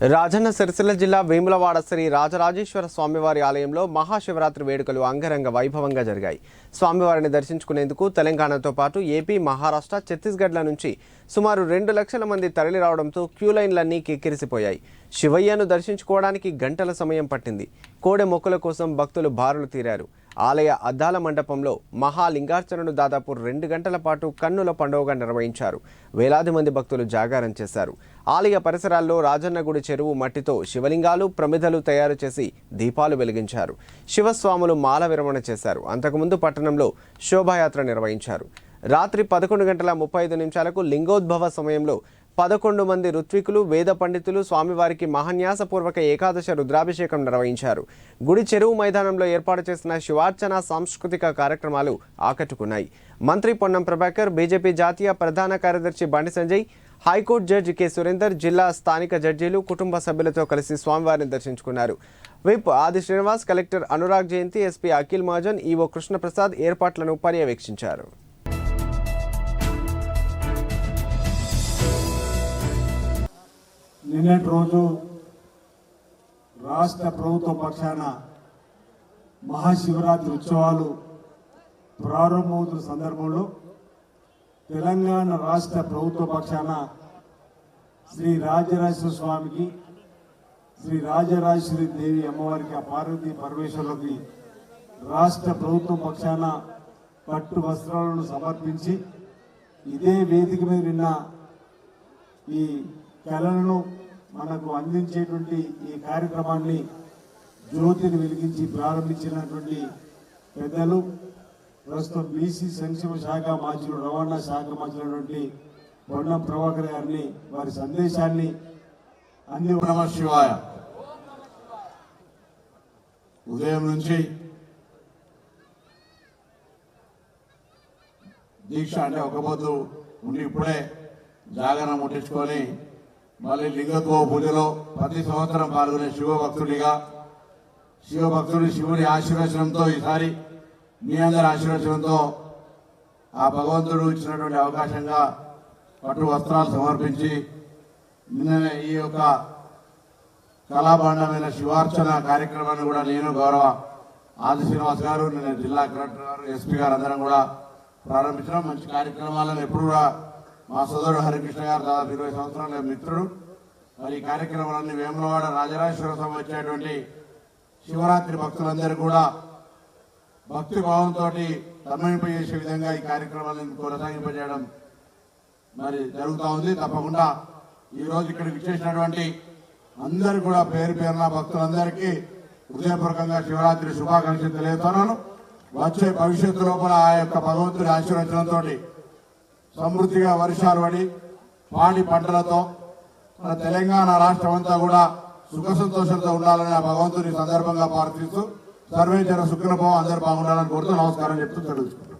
రాజన్న సిరిసిల్ల జిల్లా వేములవాడ శ్రీ రాజరాజేశ్వర స్వామివారి ఆలయంలో మహాశివరాత్రి వేడుకలు అంగరంగ వైభవంగా జరిగాయి. స్వామివారిని దర్శించుకునేందుకు తెలంగాణతో పాటు ఏపీ మహారాష్ట్ర ఛత్తీస్గఢ్ల నుంచి సుమారు రెండు లక్షల మంది తరలి రావడంతో క్యూ లైన్లన్నీ కిక్కిరిసిపోయాయి. శివయ్యను దర్శించుకోవడానికి గంటల సమయం పట్టింది. కోడె మొక్కల కోసం భక్తులు బారులు తీరారు. ఆలయ అద్దాల మండపంలో మహాలింగార్చనను దాదాపు రెండు గంటల పాటు కన్నుల పండుగగా నిర్వహించారు. వేలాది మంది భక్తులు జాగారం చేశారు. ఆలయ పరిసరాల్లో రాజన్నగుడి చెరువు మట్టితో శివలింగాలు ప్రమిదలు తయారు చేసి దీపాలు వెలిగించారు. శివస్వాములు మాల విరమణ చేశారు. అంతకుముందు పట్టణంలో శోభాయాత్ర నిర్వహించారు. రాత్రి పదకొండు గంటల ముప్పై ఐదు నిమిషాలకు లింగోద్భవ సమయంలో పదకొండు మంది ఋత్వికులు వేద పండితులు స్వామివారికి మహాన్యాసపూర్వక ఏకాదశ రుద్రాభిషేకం నిర్వహించారు. గుడి చెరువు మైదానంలో ఏర్పాటు చేసిన శివార్చన సాంస్కృతిక కార్యక్రమాలు ఆకట్టుకున్నాయి. మంత్రి పొన్నం ప్రభాకర్ బీజేపీ జాతీయ ప్రధాన కార్యదర్శి Bandi Sanjay high court judge K. Surender జిల్లా స్థానిక జడ్జీలు కుటుంబ సభ్యులతో కలిసి స్వామివారిని దర్శించుకున్నారు. Whip Adi Srinivas collector Anurag Jayanti SP Akhil Mahajan EO Krishnaprasad ఏర్పాట్లను పర్యవేక్షించారు. నిన్నటి రోజు రాష్ట్ర ప్రభుత్వ పక్షాన మహాశివరాత్రి ఉత్సవాలు ప్రారంభమవుతున్న సందర్భంలో తెలంగాణ రాష్ట్ర ప్రభుత్వ పక్షాన శ్రీ రాజరాజేశ్వర స్వామికి శ్రీ రాజరాజేశ్వరి దేవి అమ్మవారికి ఆ పార్వతి పరమేశ్వరులకి రాష్ట్ర ప్రభుత్వం పక్షాన పట్టు వస్త్రాలను సమర్పించి ఇదే వేదిక మీద నిన్న ఈ కళలను మనకు అందించేటువంటి ఈ కార్యక్రమాన్ని జ్యోతిని వెలిగించి ప్రారంభించినటువంటి పెద్దలు ప్రస్తుతం బీసీ సంక్షేమ శాఖ మంత్రులు రవాణా శాఖ మంత్రులైనటువంటి బొండం ప్రభాకర్ గారిని వారి సందేశాన్ని అన్ని నమ శివాయ ఉదయం నుంచి దీక్ష అంటే ఒక పొద్దు ఉండి ఇప్పుడే జాగరణ ముట్టించుకొని మళ్ళీ లింగత్వ పూజలో ప్రతి సంవత్సరం పాల్గొనే శివభక్తుడిగా శివభక్తుడి శివుడి ఆశీర్వచనంతో ఈసారి మీ అందరి ఆశీర్వచనంతో ఆ భగవంతుడు ఇచ్చినటువంటి అవకాశంగా పట్టు వస్త్రాలు సమర్పించి నిన్ననే ఈ యొక్క కళాభాండమైన శివార్చన కార్యక్రమాన్ని కూడా నేను గౌరవ ఆది శ్రీనివాస్ గారు నిన్న జిల్లా కలెక్టర్ గారు ఎస్పీ గారు అందరం కూడా ప్రారంభించడం మంచి కార్యక్రమాలను ఎప్పుడు కూడా మా సోదరుడు హరికృష్ణ గారు దాదాపు ఇరవై సంవత్సరాల మిత్రుడు. మరి ఈ కార్యక్రమాలన్నీ వేములవాడ రాజరాజేశ్వర స్వామి వచ్చేటువంటి శివరాత్రి భక్తులందరూ కూడా భక్తి భావంతో తన్మయింపజేసే విధంగా ఈ కార్యక్రమాలను కొనసాగింపజేయడం మరి జరుగుతూ ఉంది. తప్పకుండా ఈరోజు ఇక్కడికి ఇచ్చేసినటువంటి అందరు కూడా పేరు పేరున భక్తులందరికీ హృదయపూర్వకంగా శివరాత్రి శుభాకాంక్షలు తెలియజేస్తున్నాను. వచ్చే భవిష్యత్తు లోపల ఆ యొక్క భగవంతుడి ఆశీర్వచనంతో సమృద్ధిగా వర్షాలు పడి పాడి పంటలతో మన తెలంగాణ రాష్ట్రం అంతా కూడా సుఖ సంతోషంతో ఉండాలని ఆ భగవంతుని సందర్భంగా ప్రార్థిస్తూ సర్వే జన సుఖనభావం బాగుండాలని కోరుతూ నమస్కారం చెప్తూ తెలుసుకుంటాను